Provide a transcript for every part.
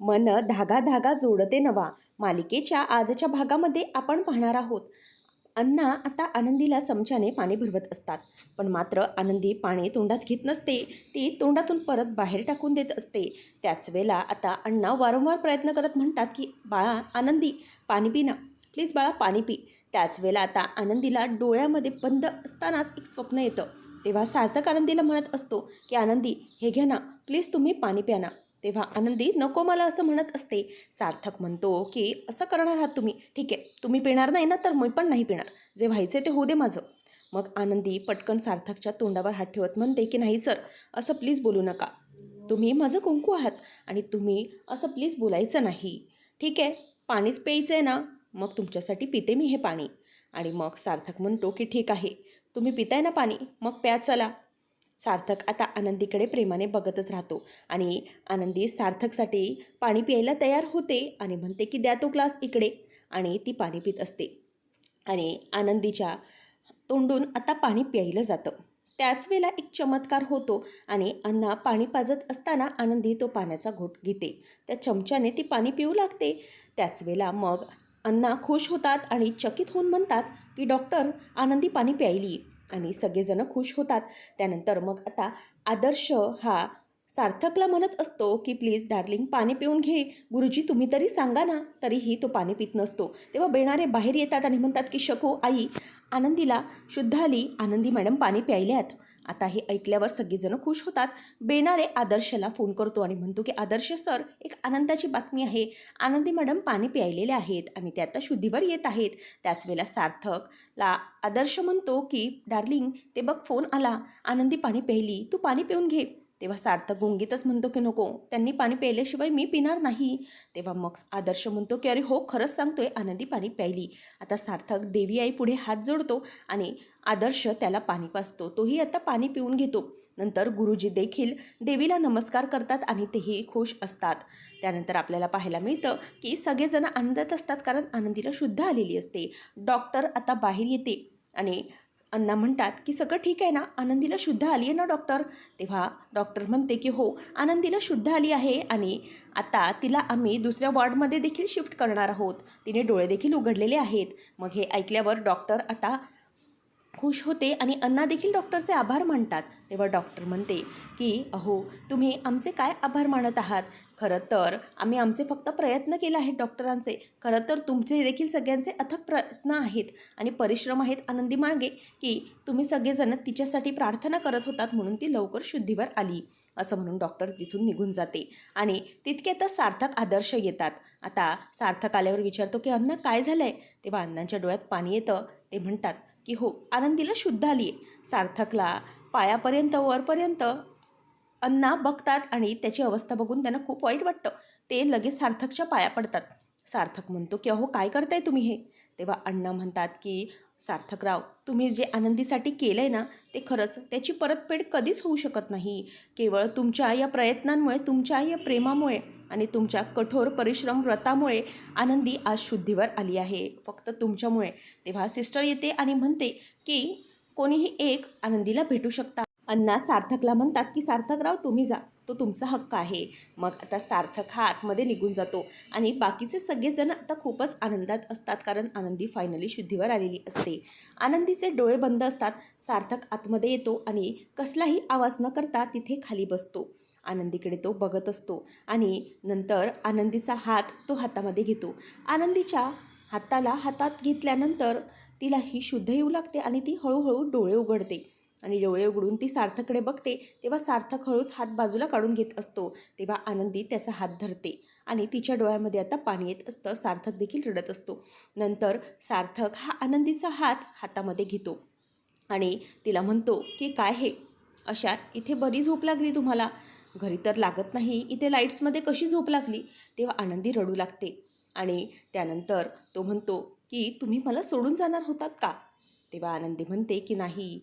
मन धागा धागा जोडते नवा. मालिकेच्या आजच्या भागामध्ये आपण पाहणार आहोत. अण्णा आता आनंदीला चमच्याने पाणी भरवत असतात. पण मात्र आनंदी पाणी तोंडात घेत नसते. ती तोंडातून परत बाहेर टाकून देत असते. त्याच वेळेला आता अण्णा वारंवार प्रयत्न करत म्हणतात की बाळा आनंदी पाणी पी ना. प्लीज बाळा पाणी पी. त्याच वेळेला आता आनंदीला डोळ्यामध्ये बंद असतानाच एक स्वप्न येतं. तेव्हा सार्थक आनंदीला म्हणत असतो की आनंदी हे घ्या ना प्लीज तुम्ही पाणी प्या ना. तेव्हा आनंदी नको मला असं म्हणत असते. सार्थक म्हणतो की असं करणार आहात तुम्ही ठीक आहे तुम्ही पिणार नाही ना तर मी पण नाही पिणार जे व्हायचे ते होऊ दे माझं. मग आनंदी पटकन सार्थकच्या तोंडावर हात ठेवत म्हणते की नाही सर असं प्लीज बोलू नका. तुम्ही माझं कुंकू आहात आणि तुम्ही असं प्लीज बोलायचं नाही. ठीक आहे पाणीच प्यायचं आहे ना मग तुमच्यासाठी पिते मी हे पाणी. आणि मग सार्थक म्हणतो की ठीक आहे तुम्ही पिताय ना पाणी? मग प्या चला. सार्थक आता आनंदीकडे प्रेमाने बघतच राहतो. आणि आनंदी सार्थकसाठी पाणी प्यायला तयार होते आणि म्हणते की द्या तो ग्लास इकडे. आणि ती पाणी पित असते. आणि आनंदीच्या तोंडून आता पाणी प्यायलं जातं. त्याच वेळेला एक चमत्कार होतो आणि अण्णा पाणी पाजत असताना आनंदी तो पाण्याचा घोट घेते. त्या चमच्याने ती पाणी पिऊ लागते. त्याच वेळेला मग अण्णा खुश होतात आणि चकित होऊन म्हणतात की डॉक्टर आनंदी पाणी प्यायली. आणि सगळेजण खुश होतात. त्यानंतर मग आता आदर्श हा सार्थकला म्हणत असतो की प्लीज डार्लिंग पाणी पिऊन घे. गुरुजी तुम्ही तरी सांगा ना. तरीही तो पाणी पित नसतो. तेव्हा बेणारे बाहेर येतात आणि म्हणतात की शकू आई आनंदीला शुद्ध आली आनंदी मॅडम पाणी प्यायल्यात. आता हे ऐकल्यावर सगळेजण खुश होतात. बेनारे आदर्शला फोन करतो आणि म्हणतो की आदर्श सर एक आनंदाची बातमी आहे. आनंदी मॅडम पाणी प्यायलेले आहेत आणि ते आता शुद्धीवर येत आहेत. त्याच वेळेला सार्थकला आदर्श म्हणतो की डार्लिंग ते बघ फोन आला. आनंदी पाणी प्यायली. तू पाणी पिऊन घे. तेव्हा सार्थक गुंगीतच म्हणतो की नको त्यांनी पाणी प्यायल्याशिवाय मी पिणार नाही. तेव्हा मग आदर्श म्हणतो की अरे हो खरंच सांगतोय आनंदी पाणी प्यायली. आता सार्थक देवी आई पुढे हात जोडतो आणि आदर्श त्याला पाणी पाजतो. तोही आता पाणी पिऊन घेतो. नंतर गुरुजी देखील देवीला नमस्कार करतात आणि तेही खुश असतात. त्यानंतर आपल्याला पाहायला मिळतं की सगळेजण आनंदात असतात कारण आनंदीला शुद्ध आलेली असते. डॉक्टर आता बाहेर येते आणि अण्णा म्हणतात की सगळं ठीक आहे ना? आनंदीला शुद्ध आली आहे ना डॉक्टर तेव्हा डॉक्टर म्हणते की हो आनंदीला शुद्ध आली आहे आणि आता तिला आम्ही दुसऱ्या वॉर्डमध्ये देखील शिफ्ट करणार आहोत. तिने डोळे देखील उघडलेले आहेत. मग हे ऐकल्यावर डॉक्टर आता खुश होते आणि अण्णा देखील डॉक्टरचे आभार मानतात. तेव्हा डॉक्टर म्हणते की अहो तुम्ही आमचे काय आभार मानत आहात? खरं तर आम्ही आमचे फक्त प्रयत्न केले आहेत डॉक्टरांचे. खरं तर तुमचे देखील सगळ्यांचे अथक प्रयत्न आहेत आणि परिश्रम आहेत आनंदी मागे की तुम्ही सगळेजण तिच्यासाठी प्रार्थना करत होतात म्हणून ती लवकर शुद्धीवर आली. असं म्हणून डॉक्टर तिथून निघून जाते आणि तितक्यातच सार्थक आदर्श येतात. आता सार्थक आल्यावर विचारतो की अण्णा काय झालं आहे तेव्हा अण्णांच्या डोळ्यात पाणी येतं. ते म्हणतात की हो आनंदीला शुद्ध आली आहे सार्थकला पायापर्यंत वरपर्यंत अण्णा बघतात आणि त्याची अवस्था बघून त्यांना खूप वाईट वाटतं. ते लगेच सार्थकच्या पाया पडतात. सार्थक म्हणतो की अहो काय करताय तुम्ही हे? तेव्हा अण्णा म्हणतात की सार्थकराव तुम्ही जे आनंदीसाठी केलं आहे ना ते खरंच त्याची परतफेड कधीच होऊ शकत नाही. केवळ तुमच्या या प्रयत्नांमुळे तुमच्या या प्रेमामुळे आणि तुमच्या कठोर परिश्रम व्रतामुळे आनंदी आज शुद्धीवर आली आहे. फक्त तुमच्यामुळे. तेव्हा सिस्टर येते आणि म्हणते की कोणीही एक आनंदीला भेटू शकता. अण्णा सार्थकला म्हणतात की सार्थकराव तुम्ही जा. तो तुमचा हक्क आहे. मग आता सार्थक हा आतमध्ये निघून जातो. आणि बाकीचे सगळेजण आता खूपच आनंदात असतात कारण आनंदी फायनली शुद्धीवर आलेली असते. आनंदीचे डोळे बंद असतात सार्थक आतमध्ये येतो आणि कसलाही आवाज न करता तिथे खाली बसतो. आनंदीकडे तो बघत असतो आणि नंतर आनंदीचा हात तो हातामध्ये घेतो. आनंदीच्या हाताला हातात घेतल्यानंतर तिला ही शुद्ध येऊ लागते आणि ती हळूहळू डोळे उघडते. आणि डोळे उघडून ती सार्थककडे बघते तेव्हा सार्थक हळूच हात बाजूला काढून घेत असतो. तेव्हा आनंदी त्याचा हात धरते आणि तिच्या डोळ्यामध्ये आता पाणी येत असतं. सार्थक देखील रडत असतो. नंतर सार्थक हा आनंदीचा हात हातामध्ये घेतो आणि तिला म्हणतो की काय हे? अशा इथे बरी झोप लागली तुम्हाला? घरी तर लागत नाही. इथे लाईट्समध्ये कशी झोप लागली? तेव्हा आनंदी रडू लागते आणि त्यानंतर तो म्हणतो की तुम्ही मला सोडून जाणार होतात का? तेव्हा आनंदी म्हणते की नाही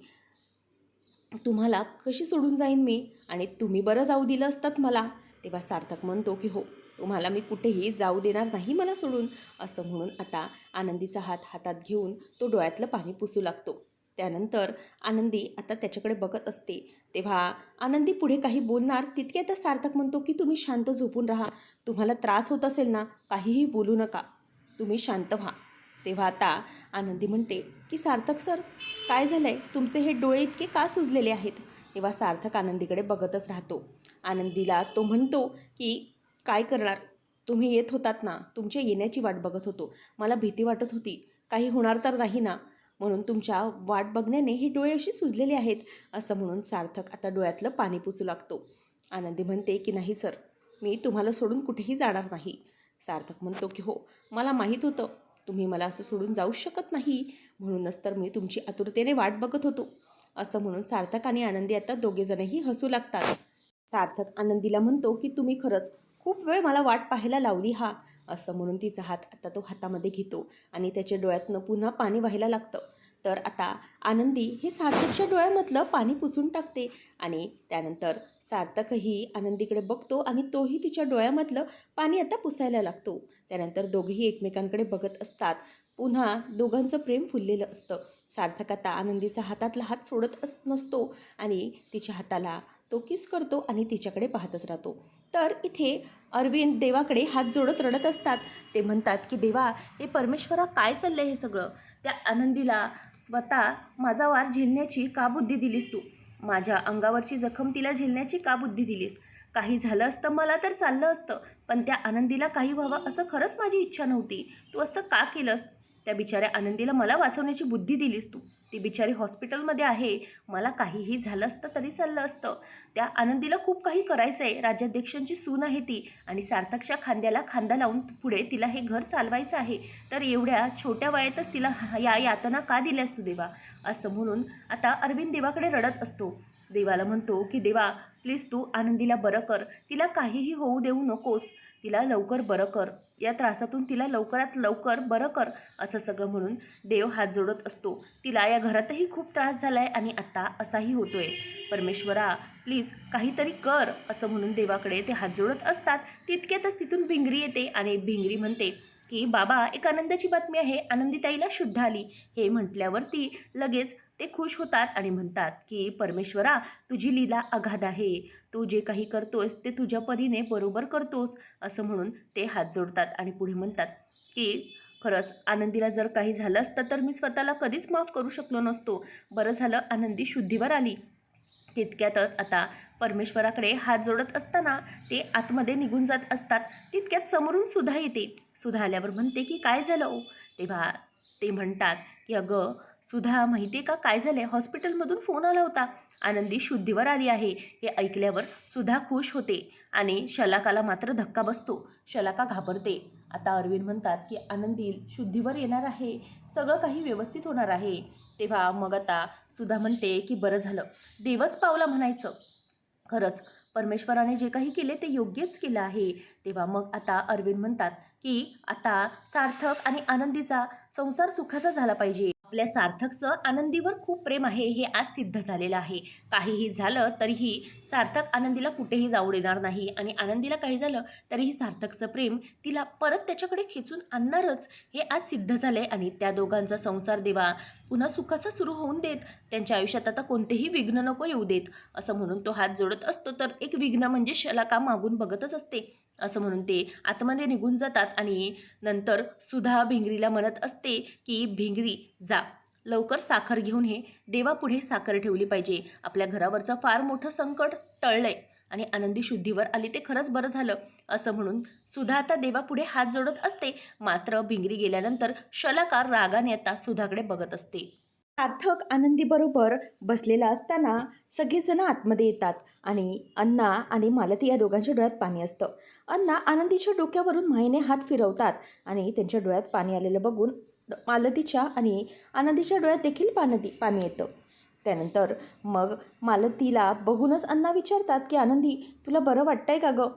तुम्हाला कशी सोडून जाईन मी? आणि तुम्ही बरं जाऊ दिलं असतात मला. तेव्हा सार्थक म्हणतो की हो तुम्हाला मी कुठेही जाऊ देणार नाही मला सोडून. असं म्हणून आता आनंदीचा हात हातात घेऊन तो डोळ्यातलं पाणी पुसू लागतो. त्यानंतर आनंदी आता त्याच्याकडे बघत असते. तेव्हा आनंदी पुढे काही बोलणार तितके तर सार्थक म्हणतो की तुम्ही शांत झोपून राहा. तुम्हाला त्रास होत असेल ना काहीही बोलू नका. तुम्ही शांत व्हा. तेव्हा आता आनंदी म्हणते की सार्थक सर काय झालं आहे तुमचे हे डोळे इतके का सुजलेले आहेत? तेव्हा सार्थक आनंदीकडे बघतच राहतो. आनंदीला तो म्हणतो की काय करणार? तुम्ही येत होतात ना तुमच्या येण्याची वाट बघत होतो. मला भीती वाटत होती. काही होणार तर नाही ना. म्हणून तुमच्या वाट बघण्याने हे डोळे अशी सुजलेले आहेत असं म्हणून सार्थक आता डोळ्यातलं पाणी पुसू लागतो. आनंदी म्हणते की नाही सर मी तुम्हाला सोडून कुठेही जाणार नाही. सार्थक म्हणतो की हो मला माहीत होतं. तुम्ही मला असं सोडून जाऊ शकत नाही. म्हणूनच तर मी तुमची आतुरतेने वाट बघत होतो. असं म्हणून सार्थक आणि आनंदी आता दोघेजणही हसू लागतात. सार्थक आनंदीला म्हणतो की तुम्ही खरंच खूप वेळ मला वाट पाहायला लावली हा. असं म्हणून तिचा हात आता तो हातामध्ये घेतो आणि त्याच्या डोळ्यातनं पुन्हा पाणी व्हायला लागतं. तर आता आनंदी हे सार्थकच्या डोळ्यामधलं पाणी पुसून टाकते आणि त्यानंतर सार्थकही आनंदीकडे बघतो आणि तोही तिच्या डोळ्यामधलं पाणी आता पुसायला लागतो. त्यानंतर दोघेही एकमेकांकडे बघत असतात. पुन्हा दोघांचं प्रेम फुललेलं असतं. सार्थक आता आनंदीचा हातातला हात सोडत अस नसतो आणि तिच्या हाताला तो किस करतो आणि तिच्याकडे पाहतच राहतो. तर इथे अरविंद देवाकडे हात जोडत रडत असतात. ते म्हणतात की देवा हे परमेश्वरा काय चाललं आहे हे सगळं? त्या आनंदीला स्वतः माझा वार झेलण्याची का बुद्धी दिलीस तू? माझ्या अंगावरची जखम तिला झेलण्याची का बुद्धी दिलीस? काही झालं असतं मला तर चाललं असतं पण त्या आनंदीला काही व्हावं असं खरंच माझी इच्छा नव्हती. तू असं का केलंस? त्या बिचाऱ्या आनंदीला मला वाचवण्याची बुद्धी दिलीस तू. ती बिचारी हॉस्पिटलमध्ये आहे. मला काहीही झालं असतं तरी चाललं असतं. त्या आनंदीला खूप काही करायचं आहे राज्याध्यक्षांची सून आहे ती आणि सार्थकच्या खांद्याला खांदा लावून पुढे तिला हे घर चालवायचं आहे. तर एवढ्या छोट्या वयातच तिला या यातना का दिल्यास तू देवा? असं म्हणून आता अरविंद देवाकडे रडत असतो. देवाला म्हणतो की देवा प्लीज तू आनंदीला बरं कर. तिला काहीही होऊ देऊ नकोस. तिला लवकर बरं कर. या त्रासातून तिला लवकरात लवकर बरं कर असं सगळं म्हणून देव हात जोडत असतो. तिला या घरातही खूप त्रास झाला आहे आणि आता असाही होतोय. परमेश्वरा प्लीज काहीतरी कर असं म्हणून देवाकडे ते हात जोडत असतात. तितक्यातच तिथून भिंगरी येते आणि भिंगरी म्हणते की बाबा एक आनंदाची बातमी आहे आनंदीताईला शुद्ध आली. हे म्हटल्यावरती लगेच ते खुश होतात आणि म्हणतात की परमेश्वरा तुझी लीला अगाध आहे. तू जे काही करतोस ते तुझ्या परीने बरोबर करतोस. असं म्हणून ते हात जोडतात आणि पुढे म्हणतात की खरंच आनंदीला जर काही झालं असतं तर मी स्वतःला कधीच माफ करू शकलो नसतो. बरं झालं आनंदी शुद्धीवर आली. तितक्यातच आता परमेश्वराकडे हात जोडत असताना ते आतमध्ये निघून जात असतात. तितक्यात समोरून सुधा येते. सुधा आल्यावर म्हणते की काय झालं हो? तेव्हा ते म्हणतात की अगं सुधा माहिती आहे का काय झालं आहे हॉस्पिटलमधून फोन आला होता. आनंदी शुद्धीवर आली आहे. हे ऐकल्यावर सुधा खुश होते आणि शलाकाला मात्र धक्का बसतो. शलाका घाबरते. आता अरविंद म्हणतात की आनंदी शुद्धीवर येणार आहे. सगळं काही व्यवस्थित होणार आहे. तेव्हा मग आता सुधा म्हणते की बरं झालं. देवच पावला म्हणायचं. खरंच. परमेश्वराने जे काही केले ते योग्यच केलं आहे. तेव्हा मग आता अरविंद म्हणतात की आता सार्थक आणि आनंदीचा संसार सुखाचा झाला पाहिजे. आपल्या सार्थकचं आनंदीवर खूप प्रेम आहे हे आज सिद्ध झालेलं आहे. काहीही झालं तरीही सार्थक आनंदीला कुठेही जाऊ देणार नाही आणि आनंदीला काही झालं तरीही सार्थकचं प्रेम तिला परत त्याच्याकडे खेचून आणणारच हे आज सिद्ध झालं आहे आणि त्या दोघांचा संसार देवा पुन्हा सुखाचा सुरू होऊन देत त्यांच्या आयुष्यात आता कोणतेही विघ्न नको येऊ देत असं म्हणून तो हात जोडत असतो. तर एक विघ्न म्हणजे शलाका मागून बघतच असते. असं म्हणून ते आतमध्ये निघून जातात आणि नंतर सुधा भिंगरीला म्हणत असते की भिंगरी जा. लवकर साखर घेऊन हे देवापुढे साखर ठेवली पाहिजे. आपल्या घरावरचं फार मोठं संकट टळलंय. आणि आनंदी शुद्धीवर आली ते खरंच बरं झालं असं म्हणून सुधा आता देवापुढे हात जोडत असते. मात्र भिंगरी गेल्यानंतर शलाकार रागाने आता सुधाकडे बघत असते. सार्थक आनंदीबरोबर बसलेला असताना सगळेजण आतमध्ये येतात आणि अण्णा आणि मालती या दोघांच्या डोळ्यात पाणी असतं. अण्णा आनंदीच्या डोक्यावरून मायेने हात फिरवतात आणि त्यांच्या डोळ्यात पाणी आलेलं बघून मालतीच्या आणि आनंदीच्या डोळ्यात देखील पाणी पाणी येतं. त्यानंतर मग मालतीला बघूनच अण्णा विचारतात की आनंदी तुला बरं वाटतंय का गं?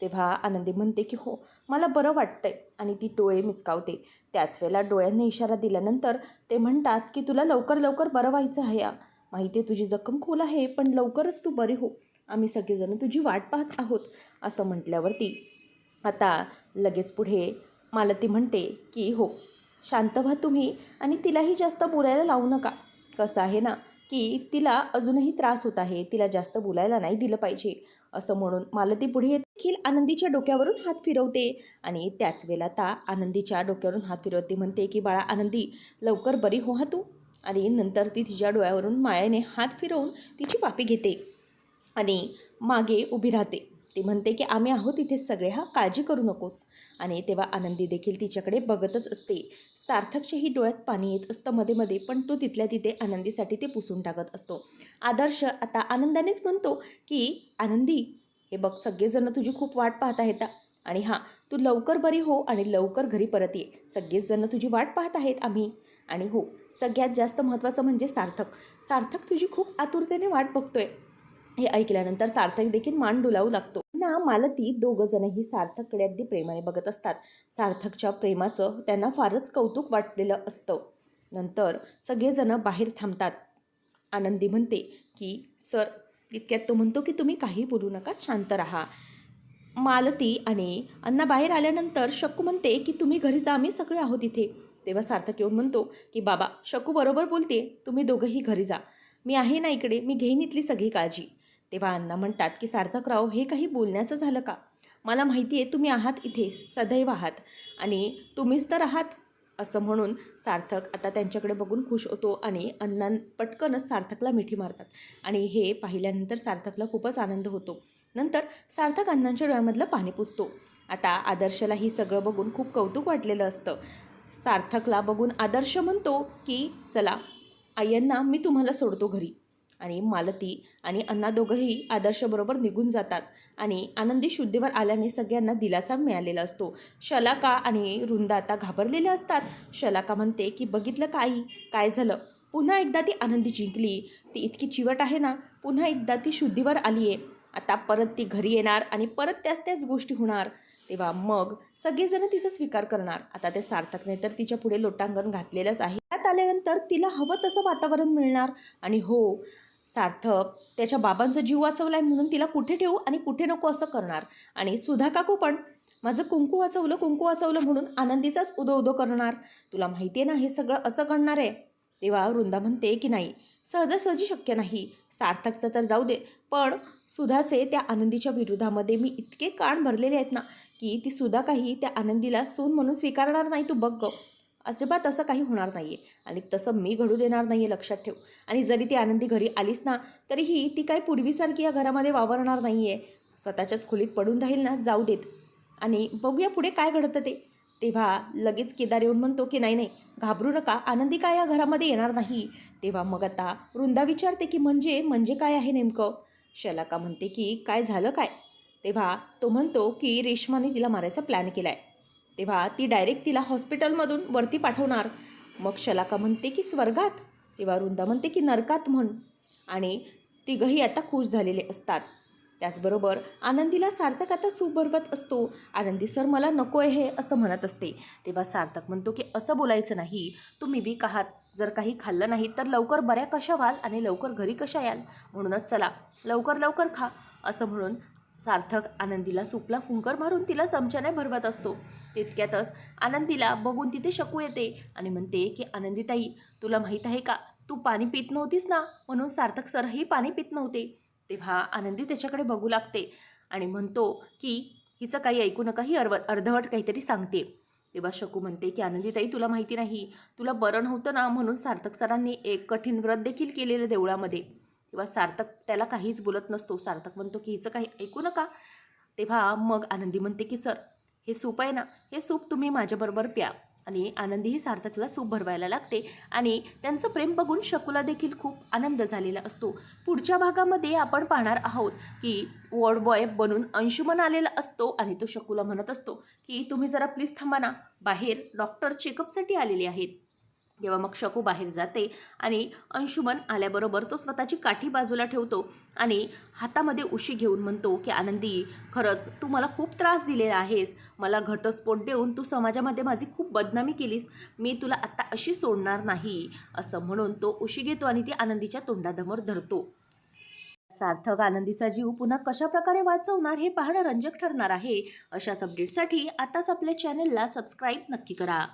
तेव्हा आनंदी म्हणते की हो मला बरं वाटतंय. आणि ती डोळे मिचकावते. त्याच वेळेला डोळ्यांनी इशारा दिल्यानंतर ते म्हणतात की तुला लवकर लवकर बरं व्हायचं आहे या माहिती आहे तुझी जखम खोल आहे पण लवकरच तू बरी हो. आम्ही सगळेजण तुझी वाट पाहत आहोत असं म्हटल्यावरती आता लगेच पुढे मला ती म्हणते की हो शांत व्हा तुम्ही आणि तिलाही जास्त बोलायला लावू नका. कसं आहे ना की तिला अजूनही त्रास होत आहे तिला जास्त बोलायला नाही दिलं पाहिजे. असं म्हणून मालती पुढे देखील आनंदीच्या डोक्यावरून हात फिरवते. आणि त्याच वेळेला ता आनंदीच्या डोक्यावरून हात फिरवते. म्हणते की बाळा आनंदी लवकर बरी हो हा तू. आणि नंतर ती तिच्या डोळ्यावरून मायाने हात फिरवून तिची पापी घेते आणि मागे उभी राहते. ती म्हणते की आम्ही आहोत इथे सगळे हा? काळजी करू नकोस. आणि तेव्हा आनंदी देखील तिच्याकडे बघतच असते. सार्थकच्याही डोळ्यात पाणी येत असतं मध्ये मध्ये पण तो तिथल्या तिथे आनंदीसाठी ते पुसून टाकत असतो. आदर्श आता आनंदानेच म्हणतो की आनंदी हे बघ सगळेजण तुझी खूप वाट पाहत आहेत आणि हां तू लवकर बरी हो आणि लवकर घरी परत ये. सगळेच जण तुझी वाट पाहत आहेत आम्ही. आणि हो सगळ्यात जास्त महत्त्वाचं म्हणजे सार्थक. सार्थक तुझी खूप आतुरतेने वाट बघतोय. हे ऐकल्यानंतर सार्थक देखील मान डुलावू लागतो. त्यांना मालती दोघंजणही सार्थककडे अगदी प्रेमाने बघत असतात. सार्थकच्या प्रेमाचं त्यांना फारच कौतुक वाटलेलं असतं. नंतर सगळेजणं बाहेर थांबतात. आनंदी म्हणते की सर इतक्यात तो म्हणतो की तुम्ही काही बोलू नका शांत राहा. मालती आणि अण्णा बाहेर आल्यानंतर शकू म्हणते की तुम्ही घरी जा आम्ही सगळे आहोत इथे. तेव्हा सार्थक येऊन म्हणतो की बाबा शकू बरोबर बोलते तुम्ही दोघंही घरी जा. मी आहे ना इकडे मी घेईन इथली सगळी काळजी. तेव्हा अण्णा म्हणतात की सार्थकराव हे काही बोलण्याचं झालं का? मला माहिती आहे तुम्ही आहात इथे सदैव आहात आणि तुम्हीच तर आहात. असं म्हणून सार्थक आता त्यांच्याकडे बघून खुश होतो आणि अण्णा पटकनच सार्थकला मिठी मारतात आणि हे पाहिल्यानंतर सार्थकला खूपच आनंद होतो. नंतर सार्थक अण्णांच्या डोळ्यामधलं पाणी पुसतो. आता आदर्शला ही सगळं बघून खूप कौतुक वाटलेलं असतं. सार्थकला बघून आदर्श म्हणतो की चला आयांना मी तुम्हाला सोडतो घरी. आणि मालती आणि अण्णा दोघंही आदर्शबरोबर निघून जातात. आणि आनंदी शुद्धीवर आल्याने सगळ्यांना दिलासा मिळालेला असतो. शलाका आणि रुंदा आता घाबरलेल्या असतात. शलाका म्हणते की बघितलं काही काय झालं? पुन्हा एकदा ती आनंदी जिंकली. ती इतकी चिवट आहे ना? पुन्हा एकदा ती शुद्धीवर आली आहे आता परत ती घरी येणार आणि परत त्याच त्याच गोष्टी होणार. तेव्हा मग सगळेजण तिचा स्वीकार करणार. आता ते सार्थकने तर तिच्या पुढे लोटांगण घातलेलंच आहे. त्यात आल्यानंतर तिला हवं तसं वातावरण मिळणार. आणि हो सार्थक त्याच्या बाबांचा जीव वाचवला आहे म्हणून तिला कुठे ठेवू आणि कुठे नको असं करणार? आणि सुधा काकू पण माझं कुंकू वाचवलं कुंकू वाचवलं म्हणून आनंदीचाच उदो उदो करणार. तुला माहिती आहे ना हे सगळं असं घडणार आहे? तेव्हा वृंदा म्हणते की नाही सहजासहजी शक्य नाही. सार्थकचं तर जाऊ दे पण सुधाचे त्या आनंदीच्या विरोधामध्ये मी इतके कान भरलेले आहेत ना की ती सुद्धा काही त्या आनंदीला सून म्हणून स्वीकारणार नाही तू बघ अजिबात असं काही होणार नाही आहे आणि तसं मी घडू देणार नाही आहे लक्षात ठेव. आणि जरी ती आनंदी घरी आलीच ना तरीही ती काही पूर्वीसारखी या घरामध्ये वावरणार नाही आहे स्वतःच्याच खोलीत पडून राहील ना जाऊ देत. आणि बघूया पुढे काय घडतं ते. तेव्हा लगेच केदार येऊन म्हणतो की नाही नाही घाबरू नका. आनंदी काय या घरामध्ये येणार नाही. तेव्हा मग आता वृंदा विचारते की म्हणजे म्हणजे काय आहे नेमकं? शलाका म्हणते की काय झालं काय? तेव्हा तो म्हणतो की रेश्माने तिला मारायचा प्लॅन केला आहे तेव्हा ती डायरेक्ट तिला हॉस्पिटलमधून वरती पाठवणार. मग शलाका म्हणते की स्वर्गात. तेव्हा वृंदा म्हणते की नरकात म्हण. आणि तिघही आता खुश झालेले असतात. त्याचबरोबर आनंदीला सार्थक आता सूप भरवत असतो. आनंदी सर मला नको आहे हे असं म्हणत असते. तेव्हा सार्थक म्हणतो की असं बोलायचं नाही. तुम्ही वीक आहात. जर काही खाल्लं नाही तर लवकर बऱ्या कशा व्हाल आणि लवकर घरी कशा याल? म्हणूनच चला. लवकर लवकर खा असं म्हणून सार्थक आनंदीला सुपला फुंकर मारून तिला चमच्याने भरवत असतो. तितक्यातच आनंदीला बघून तिथे शकू येते आणि म्हणते की आनंदीताई तुला माहीत आहे का? तू पाणी पित नव्हतीस ना? म्हणून सार्थक सरही पाणी पित नव्हते. तेव्हा आनंदी त्याच्याकडे बघू लागते आणि म्हणतो की हिचं काही ऐकू नका ही अर्व अर्धवट काहीतरी सांगते. तेव्हा शकू म्हणते की आनंदीताई तुला माहिती नाही. तुला बरं नव्हतं ना? म्हणून सार्थक सरांनी एक कठीण व्रत देखील केलेलं देवळामध्ये. किंवा सार्थक त्याला काहीच बोलत नसतो. सार्थक म्हणतो की हिचं काही ऐकू नका. तेव्हा मग आनंदी म्हणते की सर हे सूप आहे ना हे सूप तुम्ही माझ्याबरोबर प्या. आणि आनंदीही सार्थकला सूप भरवायला लागते. आणि त्यांचं प्रेम बघून शकुला देखील खूप आनंद झालेला असतो. पुढच्या भागामध्ये आपण पाहणार आहोत की वॉर्ड बॉय बनून अंशुमन आलेला असतो आणि तो शकुला म्हणत असतो की तुम्ही जरा प्लीज थांबा ना बाहेर डॉक्टर चेकअपसाठी आलेले आहेत. तेव्हा मग शकू बाहेर जाते आणि अंशुमन आल्याबरोबर तो स्वतःची काठी बाजूला ठेवतो आणि हातामध्ये उशी घेऊन म्हणतो की आनंदी खरंच तू मला खूप त्रास दिलेला आहेस. मला घटस्फोट देऊन तू समाजामध्ये माझी खूप बदनामी केलीस. मी तुला आत्ता अशी सोडणार नाही. असं म्हणून तो उशी घेतो आणि ती आनंदीच्या तोंडादमोर धरतो. सार्थक आनंदीचा जीव पुन्हा कशा प्रकारे वाचवणार हे पाहणं रंजक ठरणार आहे. अशाच अपडेटसाठी आताच आपल्या चॅनलला सबस्क्राईब नक्की करा.